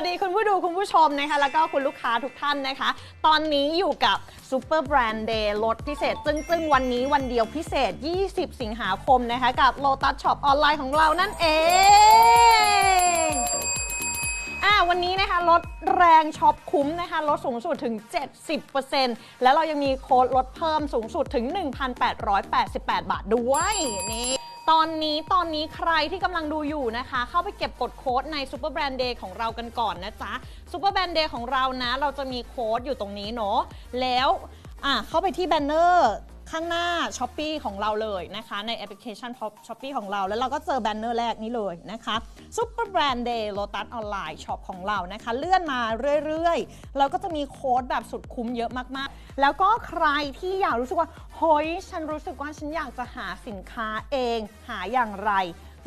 สวัสดีคุณผู้ดูคุณผู้ชมนะคะแล้วก็คุณลูกค้าทุกท่านนะคะ ตอนนี้อยู่กับ Super Brand Day ลดพิเศษ ซึ่งซึ่งวันนี้วันเดียวพิเศษ 20 สิงหาคมนะคะกับ Lotus Shop ออนไลน์ของเรานั่นเองอ่าวันนี้นะคะลดแรงช็อปคุ้มนะคะลดสูงสุดถึง 70%แล้วเรายังมีโค้ดลดเพิ่มสูงสุดถึง 1,888 บาทด้วยนี่ ตอนนี้ตอนนี้ใครที่กำลังดูอยู่นะคะ เข้าไปเก็บกดโค้ดใน Super Brand Day ของเรากันก่อนนะจ๊ะ Super Brand Day ของเรานะ เราจะมีโค้ดอยู่ตรงนี้เนาะแล้วอะเข้าไปที่แบนเนอร์ ข้างหน้า s h อ p e e ของเราเลยนะคะ ในแอปพลิเคชัน s h อ p e e ของเรา แล้วเราก็เจอแบนเนอร์แรกนี้เลยนะคะ Super Brand Day Lotus Online Shop ของเรานะคะ เลื่อนมาเรื่อยๆ เราก็จะมีโค้ดแบบสุดคุ้มเยอะมากๆ แล้วก็ใครที่อยากรู้สึกว่าเฮ้ยฉันรู้สึกว่าฉันอยากจะหาสินค้าเองหาอย่างไร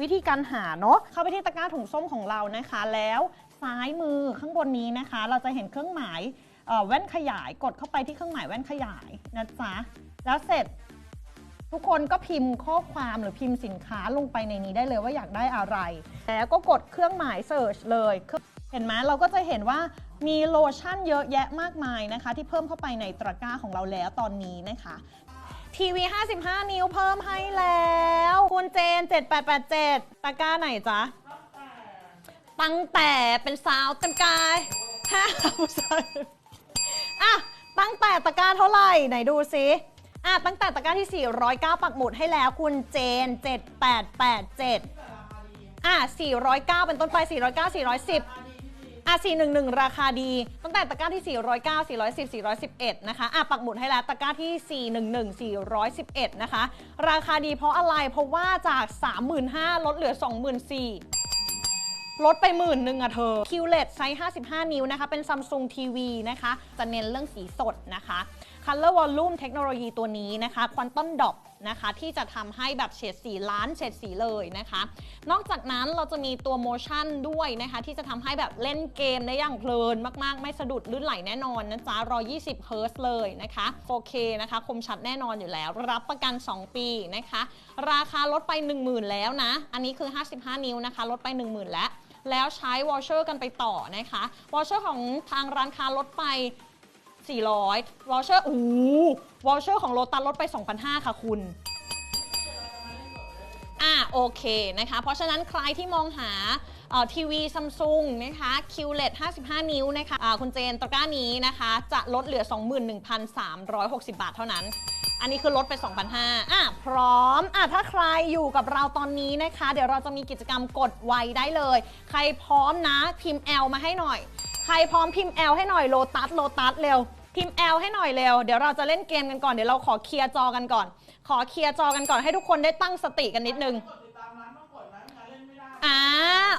วิธีการหาเนาะเข้าไปที่ตะกร้าถุงส้มของเรานะคะ แล้วซ้ายมือข้างบนนี้นะคะ เราจะเห็นเครื่องหมายเอ่อแว่นขยายกดเข้าไปที่เครื่องหมายแว่นขยายนะจ๊ะ แล้วเสร็จทุกคนก็พิมพ์ข้อความหรือพิมพ์สินค้าลงไปในนี้ได้เลยว่าอยากได้อะไร แล้วก็กดเครื่องหมาย Search เลย เห็นไหมเราก็จะเห็นว่ามีโลชั่นเยอะแยะมากมายนะคะ ที่เพิ่มเข้าไปในตะกร้าของเราแล้วตอนนี้นะคะทีวี 55 นิ้วเพิ่มให้แล้ว คุณเจน 7887 ตะกร้าไหนจ๊ะ ตั้งแต่เป็นสาวเต็มกายห้าผู้ชายอะตั้งแต่ตะกร้าเท่าไหร่ ไหนดูซิ อะตั้งแต่ตะกร้าที่ 409 ปักหมุดให้แล้วคุณเจน 7887 อะ 409 เป็นต้นไป 409 410อะ411 ราคาดี ตั้งแต่ตะกร้าที่ 409 410 411 นะคะอะปักหมุดให้แล้วตะกร้าที่ 411 411 นะคะ ราคาดีเพราะอะไร เพราะว่าจาก 35,000ลดเหลือ 24,000 ลดไปหมื่นหนึ่งอะเธอ QLED ไซส์ 55 นิ้วนะคะ เป็น Samsung TV นะคะ จะเน้นเรื่องสีสดนะคะ Color Volume เทคโนโลยีตัวนี้นะคะ Quantum Dot นะคะ ที่จะทำให้แบบเฉดสีล้านเฉดสีเลยนะคะ นอกจากนั้นเราจะมีตัว Motion ด้วยนะคะ ที่จะทำให้แบบเล่นเกมได้อย่างเพลินมากๆ ไม่สะดุดลื่นไหลแน่นอนนะจ๊ะ120 h z เลยนะคะ 4K นะคะ คมชัดแน่นอนอยู่แล้ว รับประกัน 2 ปีนะคะ ราคาลดไป 10,000 แล้วนะ อันนี้คือ 55 นิ้วนะคะ ลดไป 10,000 แล้ว แล้วใช้วอชเชอร์กันไปต่อนะคะวอชเชอร์ของทางร้านค้าลดไป 400วอชเชอร์โอ้วอชเชอร์ของโลตัสลดไป 2,500 ค่ะคุณ อ่าโอเคนะคะ เพราะฉะนั้นใครที่มองหาทีวีซัมซุงนะคะ QLED 55 นิ้วนะคะอ่าคุณเจนตะกร้านี้นะคะ จะลดเหลือ 21,360 บาทเท่านั้น อันนี้คือลดไป 2,500อะพร้อมอะถ้าใครอยู่กับเราตอนนี้นะคะ เดี๋ยวเราจะมีกิจกรรมกดไวได้เลย ใครพร้อมนะพิมพ์ L มาให้หน่อย ใครพร้อมพิมพ์ L ให้หน่อยโลตัสโลตัสเร็ว พิมพ์ L ให้หน่อยเร็ว เดี๋ยวเราจะเล่นเกมกันก่อน เดี๋ยวเราขอเคลียร์จอกันก่อน ขอเคลียร์จอกันก่อนให้ทุกคนได้ตั้งสติกันนิดนึง อ่า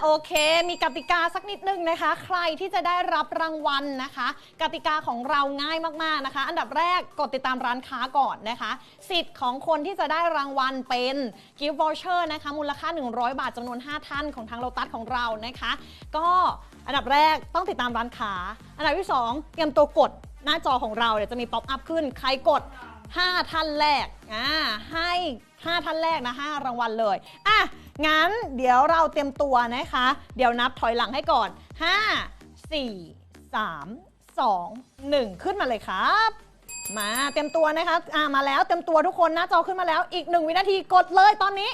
โอเค มีกติกาสักนิดนึงนะคะ ใครที่จะได้รับรางวัลนะคะ กติกาของเราง่ายมากๆนะคะ อันดับแรกกดติดตามร้านค้าก่อนนะคะ สิทธิ์ของคนที่จะได้รางวัลเป็นกิฟต์วอลเชอร์นะคะ มูลค่า 100 บาทจำนวน 5 ท่านของทางโลตัสของเรานะคะ ก็อันดับแรกต้องติดตามร้านค้า อันดับที่ 2 เตรียมตัวกด หน้าจอของเราเดี๋ยวจะมีป๊อปอัพขึ้น ใครกด 5 ท่านแรกอ่าให้ 5 ท่านแรกนะ5รางวัลเลยอะงั้นเดี๋ยวเราเตรียมตัวนะคะ เดี๋ยวนับถอยหลังให้ก่อน 5 4 3 2 1 ขึ้นมาเลยครับ มาเตรียมตัวนะคะอ่ามาแล้วเตรียมตัวทุกคนหน้าจอขึ้นมาแล้ว อีก 1 วินาทีกดเลยตอนนี้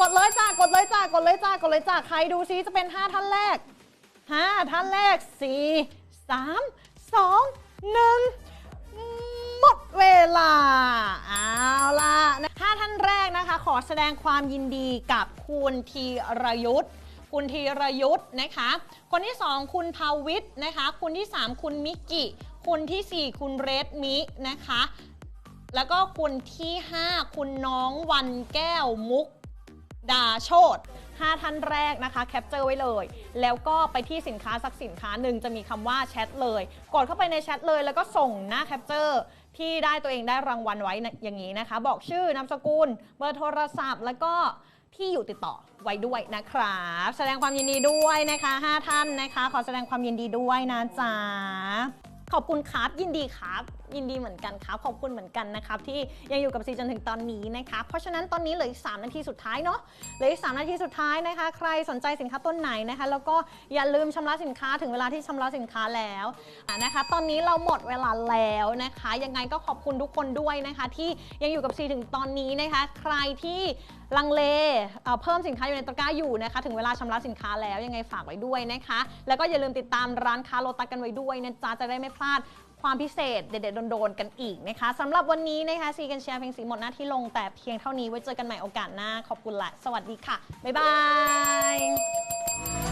กดเลยจ้ากดเลยจ้ากดเลยจ้ากดเลยจ้าใครดูซิจะเป็น 5 ท่านแรก 5 ท่านแรก 4 3 2 1หมดเวลา เอาล่ะถ้าท่านแรกนะคะ ขอแสดงความยินดีกับคุณธีรยุทธ์คุณธีรยุทธ์นะคะ คนที่ 2 คุณภาวิทย์นะคะคุณที่ 3 คุณมิกกิคุณทีสี่ 4 คุณเรดมินะคะ แล้วก็คุณที่ 5 คุณน้องวันแก้วมุก ดาโชด5ท่านแรกนะคะแคปเจอร์ไว้เลย แล้วก็ไปที่สินค้าสักสินค้าหนึ่งจะมีคำว่าแชทเลย กดเข้าไปในแชทเลย แล้วก็ส่งหน้าแคปเจอร์ที่ได้ตัวเองได้รางวัลไว้อย่างนี้นะคะ บอกชื่อนามสกุลเบอร์โทรศัพท์ แล้วก็ที่อยู่ติดต่อไว้ด้วยนะครับแสดงความยินดีด้วยนะคะ 5 ท่านนะคะ ขอแสดงความยินดีด้วยนะจ๊ะขอบคุณครับยินดีครับ ยินดีเหมือนกันครับขอบคุณเหมือนกันนะครับที่ยังอยู่กับซีจนถึงตอนนี้นะคะ เพราะฉะนั้นตอนนี้เหลืออีก 3 นาทีสุดท้ายเนาะเหลืออีก 3 นาทีสุดท้ายนะคะ ใครสนใจสินค้าต้นไหนนะคะ แล้วก็อย่าลืมชำระสินค้าถึงเวลาที่ชำระสินค้าแล้วะนะคะ ตอนนี้เราหมดเวลาแล้วนะคะ ยังไงก็ขอบคุณทุกคนด้วยนะคะ ที่ยังอยู่กับซีถึงตอนนี้นะคะ ใครที่ลังเลเเพิ่มสินค้าอยู่ในตะกร้าอยู่นะคะ ถึงเวลาชำระสินค้าแล้วยังไงฝากไว้ด้วยนะคะ แล้วก็อย่าลืมติดตามร้านค้าโลตัสกันไว้ด้วยนะจ๊ะจะได้ไม่พลาด ความพิเศษเด็ดๆโดนๆกันอีกนะคะสำหรับวันนี้นะคะซีกันแชร์เพลงสีหมดหน้าที่ลงแต่เพียงเท่านี้ไว้เจอกันใหม่โอกาสหน้าขอบคุณและ สวัสดีค่ะ บ๊ายบาย